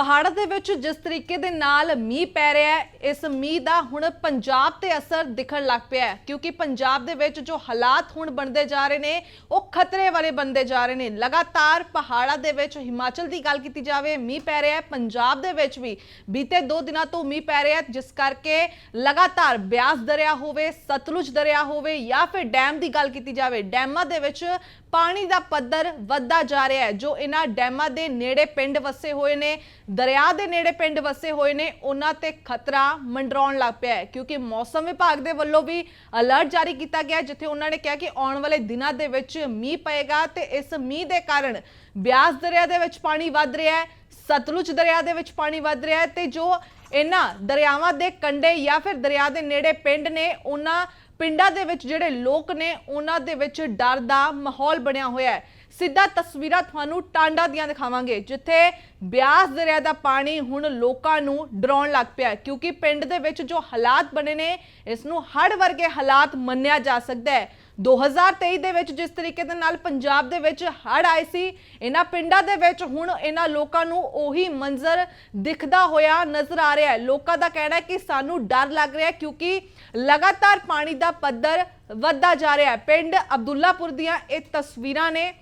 ਪਹਾੜਾਂ ਦੇ ਵਿੱਚ ਜਿਸ ਤਰੀਕੇ ਦੇ ਨਾਲ ਮੀਂਹ ਪੈ ਰਿਹਾ ਹੈ, ਇਸ ਮੀਂਹ ਦਾ ਹੁਣ ਪੰਜਾਬ ਤੇ ਅਸਰ ਦਿਖਣ ਲੱਗ ਪਿਆ ਹੈ, ਕਿਉਂਕਿ ਪੰਜਾਬ ਦੇ ਵਿੱਚ ਜੋ ਹਾਲਾਤ ਹੁਣ ਬਣਦੇ ਜਾ ਰਹੇ ਨੇ, ਉਹ ਖਤਰੇ ਵਾਲੇ ਬਣਦੇ ਜਾ ਰਹੇ ਨੇ। ਲਗਾਤਾਰ ਪਹਾੜਾਂ ਦੇ ਵਿੱਚ ਹਿਮਾਚਲ ਦੀ ਗੱਲ ਕੀਤੀ ਜਾਵੇ, ਮੀਂਹ ਪੈ ਰਿਹਾ ਹੈ, ਪੰਜਾਬ ਦੇ ਵਿੱਚ ਵੀ ਬੀਤੇ 2 ਦਿਨਾਂ ਤੋਂ ਮੀਂਹ ਪੈ ਰਿਹਾ ਹੈ, ਜਿਸ ਕਰਕੇ ਲਗਾਤਾਰ ਬਿਆਸ ਦਰਿਆ ਹੋਵੇ, ਸਤਲੁਜ ਦਰਿਆ ਹੋਵੇ ਜਾਂ ਫਿਰ ਡੈਮ ਦੀ ਗੱਲ ਕੀਤੀ ਜਾਵੇ, ਡੈਮਾਂ ਦੇ ਵਿੱਚ ਪਾਣੀ ਦਾ ਪੱਧਰ ਵੱਧਦਾ ਜਾ ਰਿਹਾ ਹੈ, ਜੋ ਇਹਨਾਂ ਡੈਮਾਂ ਦੇ ਨੇੜੇ ਪਿੰਡ ਵਸੇ ਹੋਏ ਨੇ। ਦਰਿਆ ਦੇ ਨੇੜੇ ਪਿੰਡ ਵਸੇ ਹੋਏ ਨੇ, ਉਹਨਾਂ ਤੇ ਖਤਰਾ ਮੰਡਰਾਉਣ ਲੱਗ ਪਿਆ ਹੈ, ਕਿਉਂਕਿ ਮੌਸਮ ਵਿਭਾਗ ਦੇ ਵੱਲੋਂ ਵੀ ਅਲਰਟ ਜਾਰੀ ਕੀਤਾ ਗਿਆ ਜਿੱਥੇ ਉਹਨਾਂ ਨੇ ਕਿਹਾ ਕਿ ਆਉਣ ਵਾਲੇ ਦਿਨਾਂ ਦੇ ਵਿੱਚ ਮੀਂਹ ਪਏਗਾ ਤੇ ਇਸ ਮੀਂਹ ਦੇ ਕਾਰਨ ਬਿਆਸ ਦਰਿਆ ਦੇ ਵਿੱਚ ਪਾਣੀ ਵੱਧ ਰਿਹਾ ਹੈ, ਸਤਲੁਜ ਦਰਿਆ ਦੇ ਵਿੱਚ ਪਾਣੀ ਵੱਧ ਰਿਹਾ ਹੈ ਤੇ ਜੋ ਇਹਨਾਂ ਦਰਿਆਵਾਂ ਦੇ ਕੰਢੇ ਜਾਂ ਫਿਰ ਦਰਿਆ ਦੇ ਨੇੜੇ ਪਿੰਡ ਨੇ, ਉਹਨਾਂ ਪਿੰਡਾਂ ਦੇ ਵਿੱਚ ਜਿਹੜੇ ਲੋਕ ਨੇ, ਉਹਨਾਂ ਦੇ ਵਿੱਚ ਡਰ ਦਾ ਮਾਹੌਲ ਬਣਿਆ ਹੋਇਆ ਹੈ। ਸਿੱਧਾ ਤਸਵੀਰਾਂ ਤੁਹਾਨੂੰ ਟਾਂਡਾ ਦੀਆਂ ਦਿਖਾਵਾਂਗੇ, ਜਿੱਥੇ ਬਿਆਸ ਦਰਿਆ ਦਾ ਪਾਣੀ ਹੁਣ ਲੋਕਾਂ ਨੂੰ ਡਰਾਉਣ ਲੱਗ ਪਿਆ ਕਿਉਂਕਿ ਪਿੰਡ ਦੇ ਵਿੱਚ ਜੋ ਹਾਲਾਤ ਬਣੇ ਨੇ, ਇਸ ਨੂੰ ਹੜ੍ਹ ਵਰਗੇ ਹਾਲਾਤ ਮੰਨਿਆ ਜਾ ਸਕਦਾ ਹੈ। 2023 ਦੇ ਵਿੱਚ ਜਿਸ ਤਰੀਕੇ ਦੇ ਨਾਲ ਪੰਜਾਬ ਦੇ ਵਿੱਚ ਹੜ੍ਹ ਆਏ ਸੀ, ਇਹਨਾਂ ਪਿੰਡਾਂ ਦੇ ਵਿੱਚ ਹੁਣ ਇਹਨਾਂ ਲੋਕਾਂ ਨੂੰ ਉਹੀ ਮੰਜ਼ਰ ਦਿਖਦਾ ਹੋਇਆ ਨਜ਼ਰ ਆ ਰਿਹਾ ਹੈ। ਲੋਕਾਂ ਦਾ ਕਹਿਣਾ ਹੈ ਕਿ ਸਾਨੂੰ ਡਰ ਲੱਗ ਰਿਹਾ ਹੈ, ਕਿਉਂਕਿ ਲਗਾਤਾਰ ਪਾਣੀ ਦਾ ਪੱਧਰ ਵੱਧਦਾ ਜਾ ਰਿਹਾ ਹੈ। ਪਿੰਡ ਅਬਦੁੱਲਾਪੁਰ ਦੀਆਂ ਇਹ ਤਸਵੀਰਾਂ ਨੇ